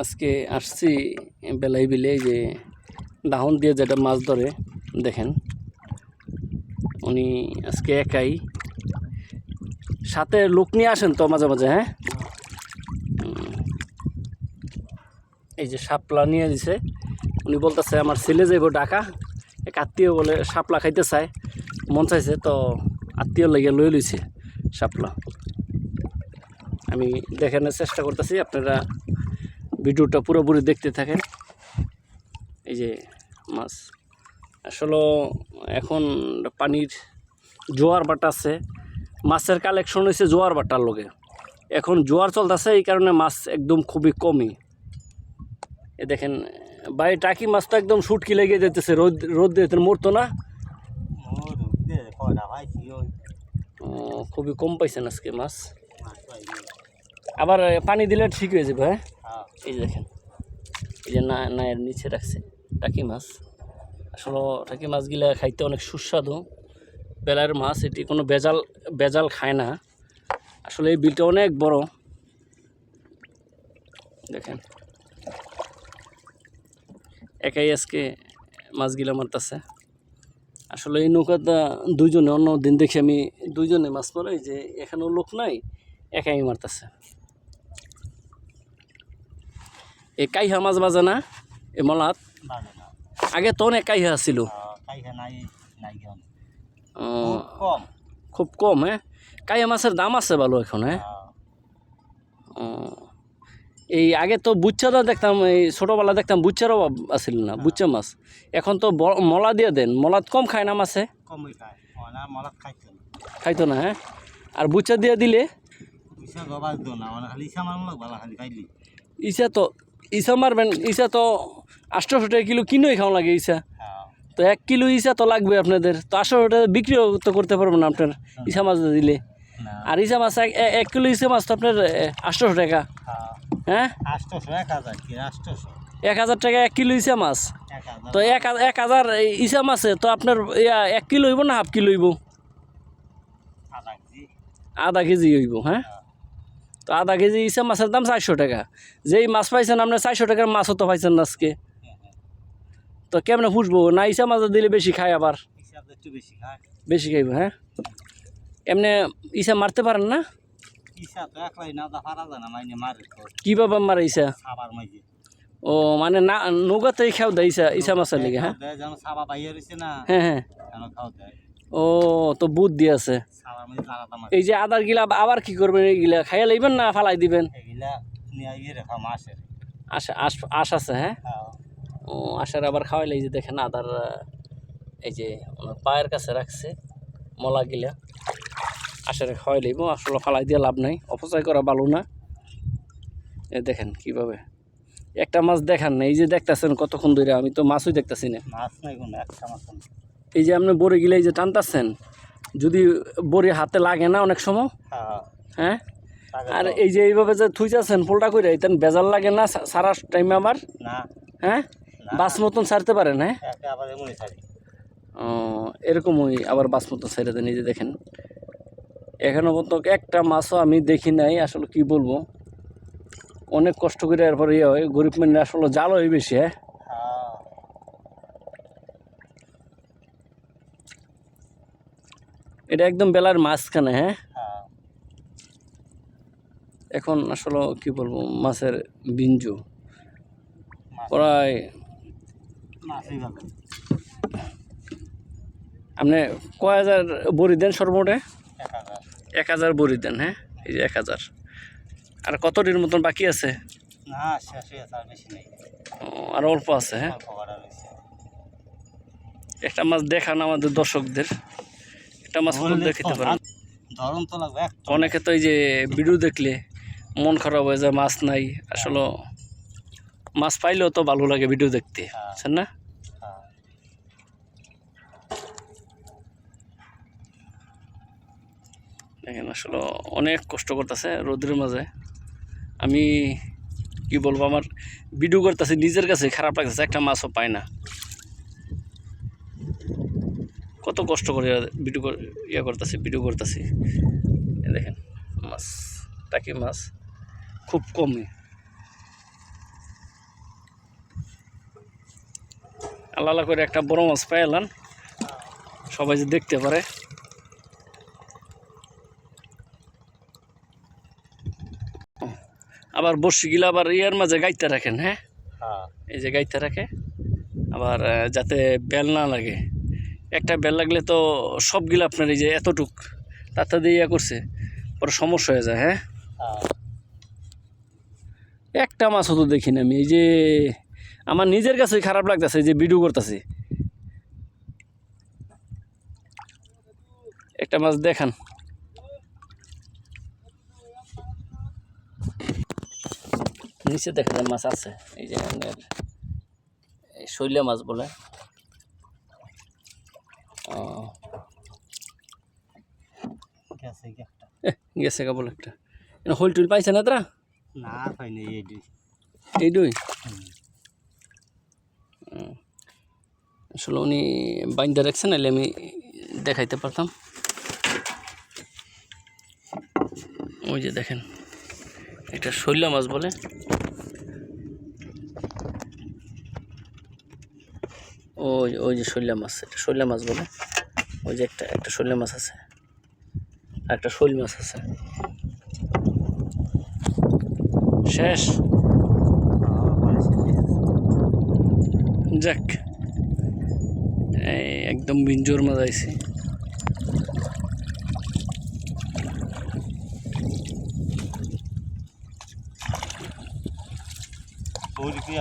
আজকে আসছি বেলাই বিলে যে দাহন দিয়ে যেটা মাছ ধরে, দেখেন। উনি আজকে একাই। সাথে লোক নিয়ে আসেন তো মাঝে মাঝে হ্যাঁ? এই যে শাপলা নিয়ে দিছে। উনি বলতেছে, আমার ছেলে যাইব ডাকা এক আত্মীয় বলে, শাপলা খাইতে চায়। মন চাইছে তো আত্মীয় লেগে লই লইছে শাপলা। আমি দেখানোর চেষ্টা করতেছি, আপনারা ভিডিওটা পুরোপুরি দেখতে থাকেন। এই যে মাছ। আসলে এখন পানির জোয়ার বাটা আছে। মাছের কালেকশন হয়েছে জোয়ার বাটার লগে। এখন জোয়ার চলতেছে, এই কারণে মাছ একদম খুবই কমই। এ দেখেন বাড়ি টাকি মাছ তো একদম শুটকি লেগে যেতেছে রোদ রোদ দিতে মরতো না? খুবই কম পাইছেন আজকে মাছ। আবার পানি দিলে ঠিক হয়ে যাবে হ্যাঁ? এই দেখেন, এই যে না নায়ের নিচে রাখছে টাকি মাছ। আসলে টাকি মাছগুলা খাইতে অনেক সুস্বাদু। বেলার মাছ, এটি কোনো বেজাল বেজাল খায় না। আসলে এই বিলটা অনেক বড়। দেখেন, একাই আজকে মাছগুলা মারতেছে। আসলে এই নৌকাটা দুইজনে, অন্য দিন দেখি আমি দুইজনে মাছ মারে এই যে এখানেও লোক নাই, একাই মারতেছে। এই কাইহা মাছ বাজে না? এই মলাত? আগে তো অনেক কাইহা ছিল কাইখা নাই নাই কেন ও, খুব কম। খুব কম হ্যাঁ? কাইয়া মাছের দাম আছে ভালো এখন হ্যাঁ? এই আগে তো বুচ্চাটা দেখতাম এই ছোটোবেলা দেখতাম বুচ্চার অভাব আছিল না বুচ্চা মাছ। এখন তো মলা দিয়ে দেন। মলাত কম খায় না মাছে? কমই খায়। মলাত খাইতো না। হ্যাঁ? আর বুচ্চা দিয়ে দিলে? মানে ইসা তো ইসা মারবেন ইসা তো আটশোশো টাকা কিলো কিনোই খাওয়া লাগে ইসা। হ্যাঁ। তো এক কিলো ইসা তো লাগবে আপনাদের। তো আটশো টাকা বিক্রিও তো করতে পারবেন না আপনার ইসা মাছ দিলে। আর ইসা মাছ এক- এক কিলো ইসা মাছ তো আপনার আটশোশো টাকা। হ্যাঁ। হ্যাঁ? এক হাজার টাকা এক কিলো ইসা মাছ। তো এক এক হাজার ইসা মাছে তো আপনার এক কিলো হইব না হাফ কিলো হইব? আধা কেজি। হইব হ্যাঁ। তো আধা কেজি ইসা মাছের দাম চারশো টাকা। যেই মাছ পাইছেন আপনার চারশো টাকার মাছও তো পাইছেন না আজকে। তো কেমনে ফুসবো না ইসা মাছ দিলে বেশি খায় আবার। বেশি খাইব হ্যাঁ? এমনি ইসা মারতে পারেন না? কীভাবে মারে ইসা? ও মানে না নৌকাতেই খাও দেয় ইসা ইসা মাছের লেগে হ্যাঁ? হ্যাঁ হ্যাঁ। দেয়। ও তো আলাদা মাছ এই যে আদার গিলা আবার কি করবেন এইগুলা? খাইয়া লইবেন না ফালাই দিবেন? আশা আশ আছে হ্যাঁ? হ্যাঁ। ও আশার আবার খাওয়াইলে এই যে দেখেন আদার এই যে ওনার পায়ের কাছে রাখছে মলা গিলা। আশারে খাওয়াই লইব আসলে ফালাই দিয়ে লাভ নাই অপচয় করা ভালো না। এ দেখেন কীভাবে। একটা মাছ দেখান না এই যে দেখতেছেন কতক্ষণ ধরে আমি তো মাছই দেখতেছি না। মাছ নাই কোনো একটা মাছ এই যে আপনি বড়ি গিলা এই যে টানতাছেন যদি বড়ি হাতে লাগে না অনেক সময় হ্যাঁ। হ্যাঁ? আর এই যে এইভাবে যে থুইতাছেন পোলটা করে তেন বেজাল লাগে না সারা টাইমে আমার হ্যাঁ। বাস মতন ছাড়তে পারেন হ্যাঁ? ও এরকম এমনই থাকি ও, এরকমই আবার বাস মতন ছেড়ে দেন এই যে দেখেন। এখনও পর্যন্ত একটা মাছও আমি দেখি নাই আসলে কি বলব? অনেক কষ্ট করে এরপর ইয়ে হয় গরিব মানে আসলে জাল হয় বেশি হ্যাঁ? এটা একদম বেলার মাঝখানে হ্যাঁ? হ্যাঁ। এখন আসলে কি বলব মাছের বিঞ্জু। প্রায় আপনি কয় হাজার বড়ি দেন সর্বমোটে? এক হাজার। বড়ি দেন হ্যাঁ? এই যে এক হাজার। আর কত দিন মতন বাকি আছে? আর অল্প আছে হ্যাঁ? একটা মাছ দেখান আমাদের দর্শকদের। একটা মাছ ফুল দেখাতে পারেন অনেকে তো এই যে ভিডিও দেখলে মন খারাপ হয়ে যায় মাছ নাই। আসলে মাছ পাইলেও তো ভালো লাগে ভিডিও দেখতে বুঝছেন না? হ্যাঁ। দেখেন আসলে অনেক কষ্ট করতেছে রোদের মাঝে। আমি কি বলব আমার ভিডিও করতেছি নিজের কাছে খারাপ লাগতেছে একটা মাছও পায় না। কত কষ্ট করে ভিডিও ইয়ে করতেছি ভিডিও করতেছি। দেখেন মাছ টাকি মাছ খুব কমই আলাদা করে একটা বড় মাছ পাইলাম সবাই যে দেখতে পারে। আবার বর্ষিগুলো আবার ইয়ার মাঝে গাইতে রাখেন হ্যাঁ? হ্যাঁ। এই যে গাইতে রাখে। আবার যাতে বেল না লাগে। একটা বেল লাগলে তো সবগুলো আপনার এই যে এতটুক, তাতে দিয়ে ইয়া করছে, পরে সমস্যা হয়ে যায় হ্যাঁ? একটা মাছও তো দেখি না আমি, এই যে আমার নিজের কাছেই খারাপ লাগতেছে যে ভিডিও করতেছি। একটা মাছ দেখান। নিচে দেখা যায় মাছ আছে, এই যে শৈলা মাছ বলে ও, গেছে কি একটা এহ, গেছে কেবল একটা। হইল টুল পাইছে না তারা? না পাইনি এই দুই এই দুই। আসলে উনি বাইন্দা রাখছেন নাহলে আমি দেখাইতে পারতাম। ওই যে দেখেন এটা শৈলা মাছ বলে। ওই ওই যে শৈলা মাছ এটা শৈলা মাছ বলে। ওই যে একটা একটা শৈলা মাছ আছে। একটা শৈল মাছ আছে। শেষ। যাক একদম বিঞ্জোর মাছ ওই কি